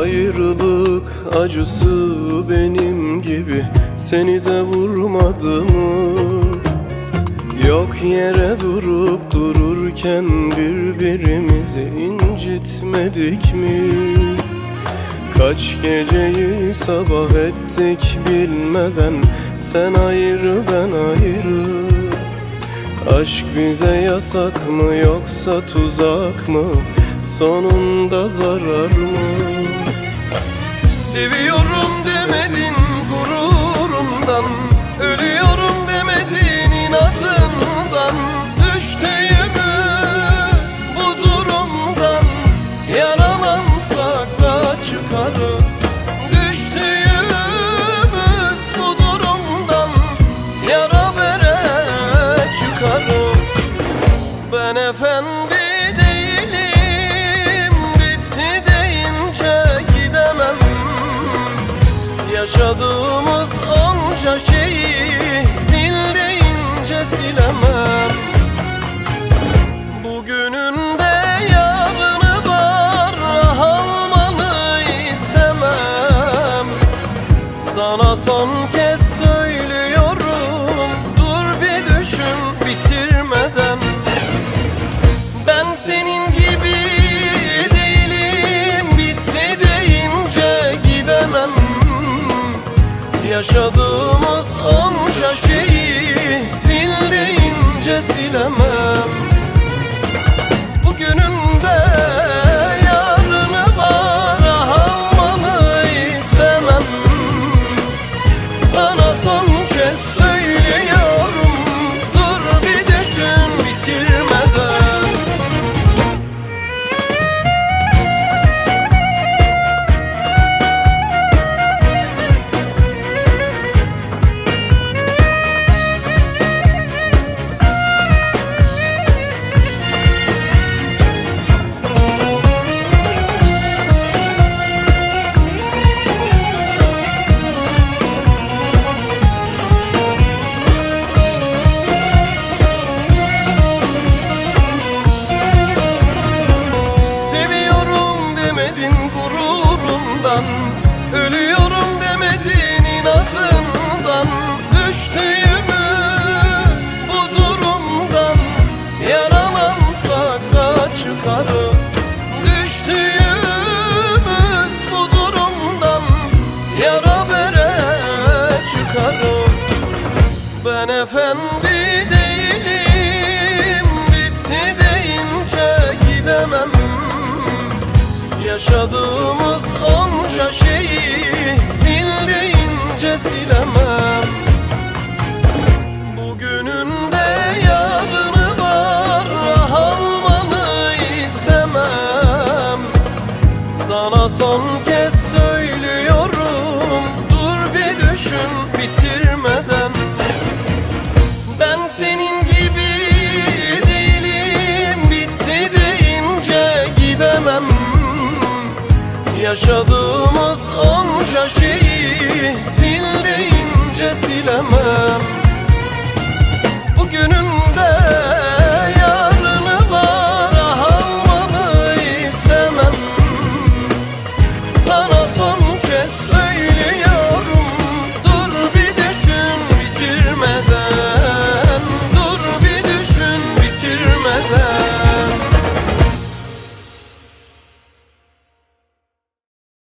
Ayrılık acısı benim gibi seni de vurmadı mı? Yok yere durup dururken birbirimizi incitmedik mi? Kaç geceyi sabah ettik bilmeden Sen ayrı ben ayrı Aşk bize yasak mı yoksa tuzak mı? Sonunda zarar mı? Seviyorum demedin Ben efendi değilim Bitti deyince gidemem. Yaşadığımız onca şeyi Sil deyince silemem. Bugünün de yarını var ah Almanı istemem. Sana son kez söylüyorum Yaşadığımız Düştüğümüz bu durumdan Yaralansak da çıkarız? Düştüğümüz bu durumdan Yara bere çıkarız? Ben efendi değilim Bitti deyince gidemem. Yaşadığımız onca şeyi Sil deyince silemem son kez söylüyorum. Dur bir düşün bitirmeden. Ben senin gibi değilim. Bitti deyince gidemem. Yaşadığımız onca şeyi Sil deyince silemem.